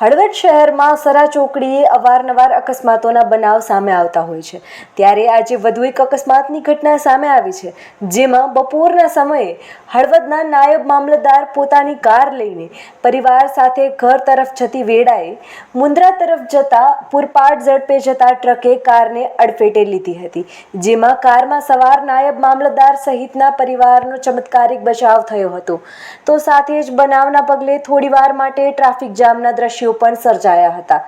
હળવદ શહેરમાં સરા ચોકડીએ અવારનવાર અકસ્માતોના બનાવ સામે આવતા હોય છે. ત્યારે આજે વધુ એક અકસ્માતની ઘટના સામે આવી છે, જેમાં બપોરના સમયે હળવદના નાયબ મામલતદાર પોતાની કાર લઈને પરિવાર સાથે ઘર તરફ જતી વેળાએ મુન્દ્રા તરફ જતા પૂરપાટ ઝડપે જતા ટ્રકે કારને અડફેટે લીધી હતી, જેમાં કારમાં સવાર નાયબ મામલતદાર સહિતના પરિવારનો ચમત્કારિક બચાવ થયો હતો. તો સાથે જ બનાવના પગલે થોડીવાર માટે ટ્રાફિક જામના દ્રશ્યો પણ સર્જાયા હતા.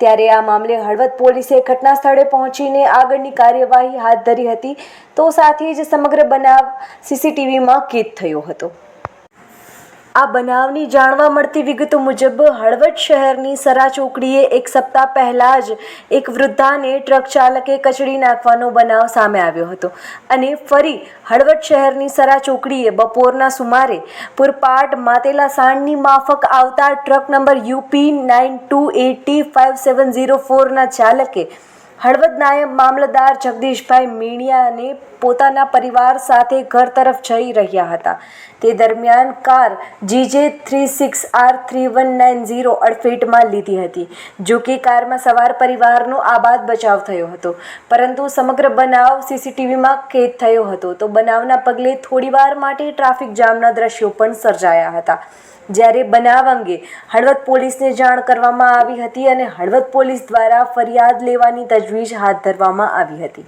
ત્યારે આ મામલે હળવદ પોલીસે ઘટના સ્થળે પહોંચીને આગળની કાર્યવાહી હાથ ધરી હતી. તો સાથે જ સમગ્ર બનાવ સીસીટીવીમાં કેદ થયો હતો. આ બનાવની જાણવા મળતી વિગતો મુજબ હળવદ શહેરની સરા ચોકડીએ એક સપ્તાહ પહેલા જ એક વૃદ્ધાને ટ્રક ચાલકે કચડી નાખવાનો બનાવ સામે આવ્યો હતો અને ફરી હળવદ શહેરની સરા ચોકડીએ બપોરના સુમારે પુરપાટ માતેલા સાંડની માફક આવતા truck number UP nine two AT five seven zero ફોરના ચાલકે હળવદ નાયબ મામલતદાર જગદીશભાઈ મીણિયાને પોતાના પરિવાર સાથે ઘર તરફ જઈ રહ્યા હતા. તે દરમિયાન car GJ three six R three one nine zero અડફેટમાં લીધી હતી, જો કે કારમાં સવાર પરિવારનો આબાદ બચાવ થયો હતો. પરંતુ સમગ્ર બનાવ સીસીટીવીમાં કેદ થયો હતો. તો બનાવના પગલે થોડીવાર માટે ટ્રાફિક જામના દ્રશ્યો પણ સર્જાયા હતા. જ્યારે બનાવ અંગે હળવદ પોલીસને જાણ કરવામાં આવી હતી અને હળવદ પોલીસ દ્વારા ફરિયાદ લેવાની તજવીજ હાથ ધરવામાં આવી હતી.